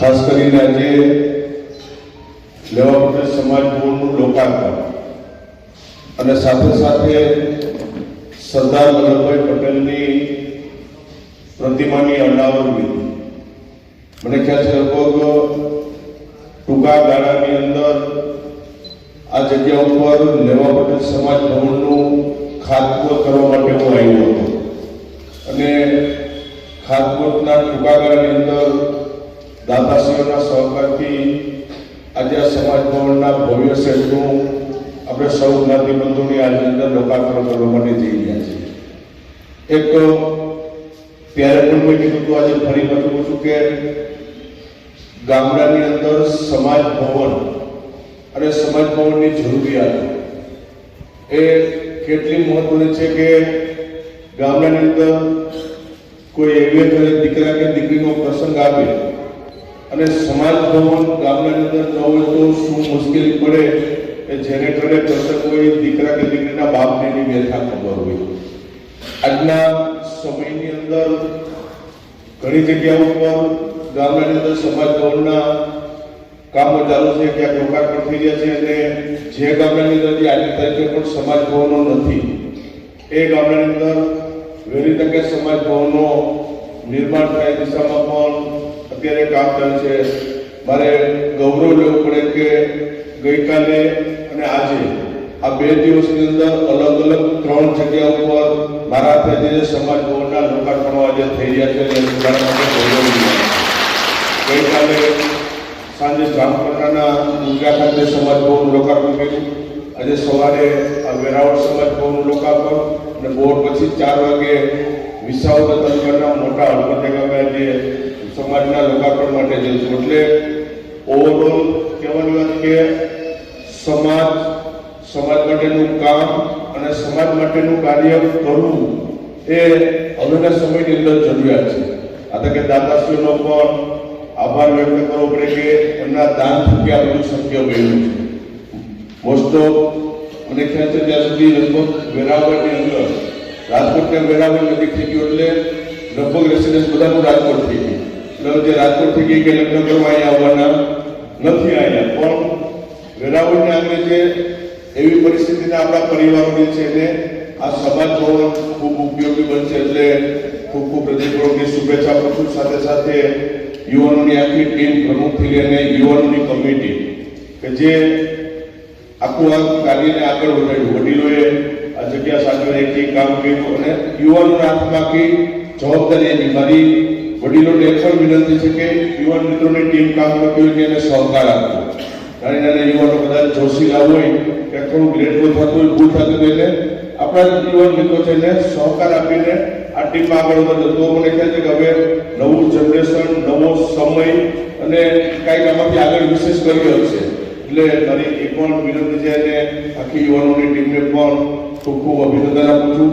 ખાસ કરીને આજે લેવા માટે સમાજ ભવનનું લોકાર્પણ. અને સાથે સાથે સરદાર વલ્લભભાઈ પટેલની પ્રતિમાની અનાવરણ વિધિ. મને ખ્યાલ છે લગભગ ટૂંકા ગાળાની અંદર આ જગ્યા ઉપર લેવા પટેલ સમાજ ભવનનું ખાતમુહૂર્ત કરવા માટે હું આવ્યો હતો અને ખાતમુહૂર્તના ટૂંકા ગાળાની અંદર દાતાશ્રીઓના સહકારથી આજે આ સમાજ ભવનના ભવ્ય સેટનું આપણે સૌ જ્ઞાતિ બંધુની આજે અંદર લોકાર્પણ કરવા માટે જઈ રહ્યા છીએ. એક, ત્યારે પણ મેં કીધું હતું, આજે ફરી કહું છું કે ગામડાની અંદર સમાજ ભવન અને સમાજ ભવનની જરૂરિયાત એ કેટલી મહત્વની છે કે ગામડાની અંદર કોઈ એવી દીકરા કે દીકરીનો પ્રસંગ આવે અને સમાજ ભવન ગામડાની અંદર ન તો શું મુશ્કેલી પડે કે જેને ઘરે પ્રસંગ હોય દીકરા કે દીકરીના બાપને એની વ્યથા ખબર હોય? આજના સમયની અંદર ઘણી જગ્યાઓ પર ગામડાની અંદર સમાજ ભવનના કામો ચાલુ છે, ક્યાંક લોકાર્પણ થઈ રહ્યા છે અને જે ગામડાની અંદર આજની તારીખે પણ સમાજ ભવનો નથી. એ ગામડાની અંદર વહેલી તકે સમાજ ભવનો નિર્માણ થાય દિશામાં પણ અત્યારે કામ ચાલે છે મારે ગૌરવ લેવું પડે કે ગઈકાલે અને આજે આ બે દિવસની અંદર અલગ અલગ ત્રણ જગ્યા ઉપર મારા હાથે જે સમાજ ભવનના લોકાર્પણો આજે થઈ રહ્યા છે. ગઈકાલે સાંજે જામકંડાના મુંગા ખાતે સમાજ ભવન લોકાર્પણ કર્યું આજે સવારે આ વેરાવળ સમાજ ભવન લોકાર્પણ અને બપોર પછી ચાર વાગે વિસાવદર તાલુકાના મોટા હળપતે ગામે આજે સમાજના લોકાર્પણ માટે જઈશું. એટલે ઓવરઓલ કહેવાની વાત કે સમાજ સમાજ માટેનું કામ અને સમાજ માટેનું કાર્ય કરવું એ હવેના સમયની અંદર જરૂરિયાત છે. આ કે દાદાશ્રીનો પણ આભાર વ્યક્ત કરવો પડે કે એમના દાન થકી આ બધું શક્ય બન્યું છે. મોસ્ટ ઓફ મને ખ્યાલ છે ત્યાં સુધી લગભગ વેરાવળની અંદર રાજકોટને વેરાવળ નજીક થઈ ગયું એટલે લગભગ રેસિડેન્સ બધાનું રાજકોટ થઈ ગયું. એટલે જે રાજકોટ થઈ ગઈ કે લગ્ન કરવા અહીંયા આવવાના નથી આવ્યા પણ વેરાવળને આગળ જે એવી પરિસ્થિતિને આપણા પરિવારોની છે એને આ સમાજ ભવન ખૂબ ઉપયોગી બનશે એટલે ખૂબ ખૂબ હૃદયપૂર્વકની શુભેચ્છા આપું સાથે સાથે યુવાનોની આખી ટીમ પ્રમુખથી લઈને યુવાનોની કમિટી કે જે આખું આ કાર્યને આગળ વધાર્યું. વડીલોએ આ જગ્યા સાથે એક કામ કર્યું અને યુવાનોના હાથમાં આખી જવાબદારી એની મારી વડીલોને એ પણ વિનંતી છે કે યુવાન મિત્રોની ટીમ કામ કરતી હોય એને સહકાર આપવો. નાની નાના યુવાનો કદાચ જોશીલા હોય કે થોડું ગ્રેટફુલ થતું હોય, ભૂલ થતું હોય એટલે આપણા યુવાન મિત્રો છે એને સહકાર આપીને આ ટીમ આગળ વધે. તો મને ખ્યાલ છે કે હવે નવું જનરેશન નવો સમય અને કાંઈક આમાંથી આગળ વિશેષ કરી હશે એટલે મારી એ પણ વિનંતી છે અને આખી યુવાનોની ટીમને પણ ખૂબ ખૂબ અભિનંદન આપું છું.